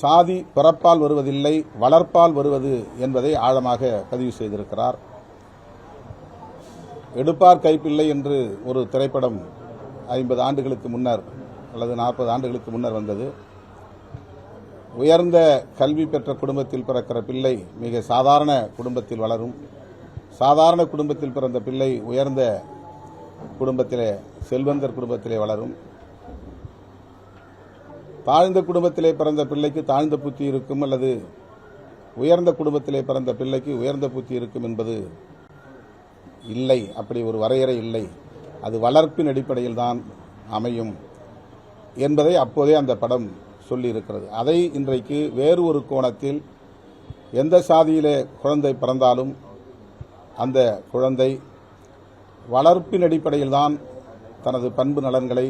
சாதி பிறப்பால் வருவதில்லை வளர்ப்பால் வருவது என்பதை ஆழமாக பதிவு செய்திருக்கிறார். எடுப்பார் கைப்பிள்ளை என்று ஒரு திரைப்படம் ஐம்பது ஆண்டுகளுக்கு முன்னர் அல்லது நாற்பது ஆண்டுகளுக்கு முன்னர் வந்தது. உயர்ந்த கல்வி பெற்ற குடும்பத்தில் பிறக்கிற பிள்ளை மிக சாதாரண குடும்பத்தில் வளரும். சாதாரண குடும்பத்தில் பிறந்த பிள்ளை உயர்ந்த குடும்பத்திலே செல்வந்தர் குடும்பத்திலே வளரும். தாழ்ந்த குடும்பத்திலே பிறந்த பிள்ளைக்கு தாழ்ந்த புத்தி இருக்கும் அல்லது உயர்ந்த குடும்பத்திலே பிறந்த பிள்ளைக்கு உயர்ந்த புத்தி இருக்கும் என்பது இல்லை. அப்படி ஒரு வரையறை இல்லை. அது வளர்ப்பின் அடிப்படையில் தான் அமையும் என்பதை அப்போதே அந்த படம் சொல்லியிருக்கிறது. அதை இன்றைக்கு வேறு ஒரு கோணத்தில் எந்த சாதியிலே குழந்தை பிறந்தாலும் அந்த குழந்தை வளர்ப்பின் அடிப்படையில் தான் தனது பண்பு நலன்களை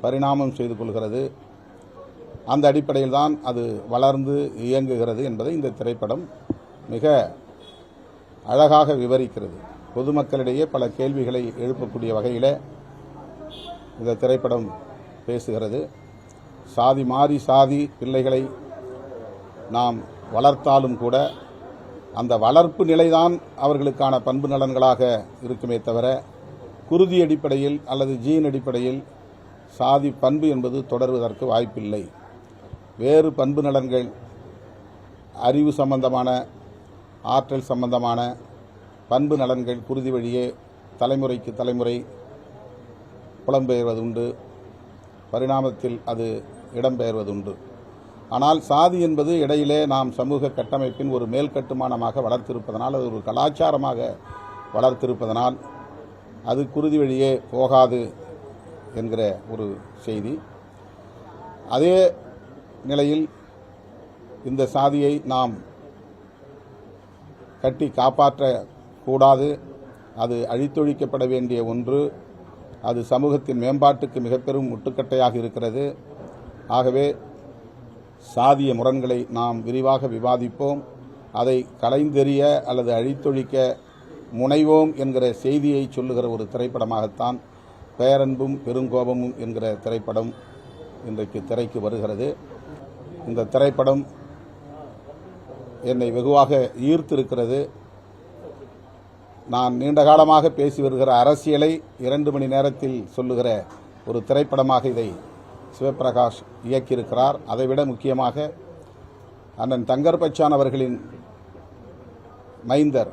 பரிணாமம் செய்து கொள்கிறது. அந்த அடிப்படையில் தான் அது வளர்ந்து இயங்குகிறது என்பதை இந்த திரைப்படம் மிக அழகாக விவரிக்கிறது. பொதுமக்களிடையே பல கேள்விகளை எழுப்பக்கூடிய வகையில் இந்த திரைப்படம் பேசுகிறது. சாதி மாறி சாதி பிள்ளைகளை நாம் வளர்த்தாலும் கூட அந்த வளர்ப்பு நிலைதான் அவர்களுக்கான பண்பு நலன்களாக இருக்குமே தவிர குருதி அடிப்படையில் அல்லது ஜீன் அடிப்படையில் சாதி பண்பு என்பது தொடர்வதற்கு வாய்ப்பில்லை. வேறு பண்பு நலன்கள் அறிவு சம்பந்தமான ஆற்றல் சம்பந்தமான பண்பு நலன்கள் குருதி வழியே தலைமுறைக்கு தலைமுறை புலம்பெயர்வதுண்டு பரிணாமத்தில் அது இடம்பெயர்வதுண்டு ஆனால் சாதி என்பது இடையிலே நாம் சமூக கட்டமைப்பின் ஒரு மேல் கட்டுமானமாக வளர்த்திருப்பதனால் அது ஒரு கலாச்சாரமாக வளர்த்திருப்பதனால் அது குருதி வழியே போகாது என்கிற ஒரு செய்தி. அதே நிலையில் இந்த சாதியை நாம் கட்டி காப்பாற்ற கூடாது. அது அழித்தொழிக்கப்பட வேண்டிய ஒன்று. அது சமூகத்தின் மேம்பாட்டுக்கு மிக பெரும் முட்டுக்கட்டையாக இருக்கிறது. ஆகவே சாதிய முரண்களை நாம் விரிவாக விவாதிப்போம். அதை கலைந்தெறிய அல்லது அழித்தொழிக்க முனைவோம் என்கிற செய்தியை சொல்லுகிற ஒரு திரைப்படமாகத்தான் பேரன்பும் பெருங்கோபமும் என்கிற திரைப்படம் இன்றைக்கு திரைக்கு வருகிறது. இந்த திரைப்படம் என்னை வெகுவாக ஈர்த்திருக்கிறது. நான் நீண்ட காலமாக பேசி வருகிற அரசியலை இரண்டு மணி நேரத்தில் சொல்லுகிற ஒரு திரைப்படமாக இதை சிவபிரகாஷ் இயக்கியிருக்கிறார். அதைவிட முக்கியமாக அண்ணன் தங்கர் பச்சான் அவர்களின் மைந்தர்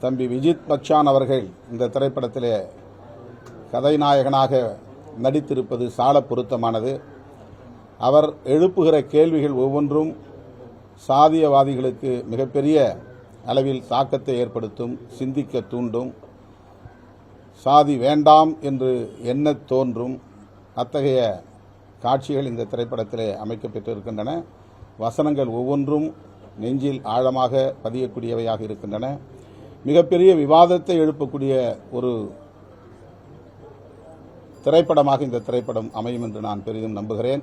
தம்பி விஜித் பச்சான் அவர்கள் இந்த திரைப்படத்திலே கதைநாயகனாக நடித்திருப்பது சால பொருத்தமானது. அவர் எழுப்புகிற கேள்விகள் ஒவ்வொன்றும் சாதியவாதிகளுக்கு மிகப்பெரிய அளவில் தாக்கத்தை ஏற்படுத்தும் சிந்திக்க தூண்டும். சாதி வேண்டாம் என்று என்ன தோன்றும். அத்தகைய காட்சிகள் இந்த திரைப்படத்திலே அமைக்கப்பட்டிருக்கின்றன வசனங்கள் ஒவ்வொன்றும் நெஞ்சில் ஆழமாக பதியக்கூடியவையாக இருக்கின்றன. மிகப்பெரிய விவாதத்தை எழுப்பக்கூடிய ஒரு திரைப்படமாக இந்த திரைப்படம் அமையும் என்று நான் பெரிதும் நம்புகிறேன்.